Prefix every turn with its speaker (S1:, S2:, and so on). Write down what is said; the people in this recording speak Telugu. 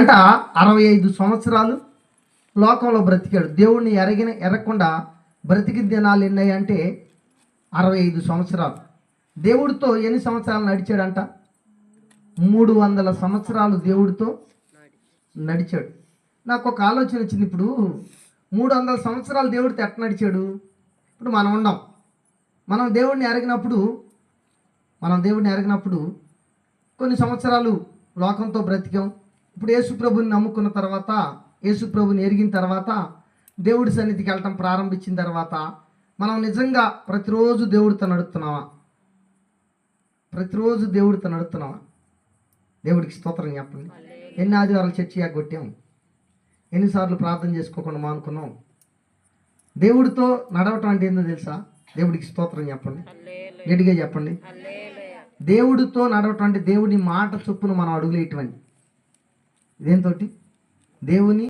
S1: అంట అరవై ఐదు సంవత్సరాలు లోకంలో బ్రతికాడు. దేవుణ్ణి ఎరగిన ఎరగకుండా బ్రతికి దినాలు ఎన్ని అంటే అరవై ఐదు సంవత్సరాలు. దేవుడితో ఎన్ని సంవత్సరాలు నడిచాడంట? మూడు వందల సంవత్సరాలు దేవుడితో నడిచాడు. నాకు ఒక ఆలోచన వచ్చింది. ఇప్పుడు మూడు వందల సంవత్సరాలు దేవుడితో ఎట్లా నడిచాడు? ఇప్పుడు మనం ఉన్నాం. మనం దేవుడిని ఎరగినప్పుడు మనం దేవుడిని ఎరగినప్పుడు కొన్ని సంవత్సరాలు లోకంతో బ్రతికాం. ఇప్పుడు యేసు ప్రభుని నమ్ముకున్న తర్వాత యేసు ప్రభుని ఎరిగిన తర్వాత దేవుడి సన్నిధికి వెళ్ళటం ప్రారంభించిన తర్వాత మనం నిజంగా ప్రతిరోజు దేవుడితో నడుస్తున్నావా ప్రతిరోజు దేవుడితో నడుస్తున్నావా దేవుడికి స్తోత్రం చెప్పండి. ఎన్ని ఆదివారాలు చర్చి కొట్టాం? ఎన్నిసార్లు ప్రార్థన చేసుకోకుండా మానుకున్నాం దేవుడితో నడవటం అంటే ఏందో తెలుసా? దేవుడికి స్తోత్రం చెప్పండి. గట్టిగా చెప్పండి. దేవుడితో నడవటం అంటే దేవుని మాట చొప్పున మనం అడుగులేటువంటి దేంతోటి దేవుని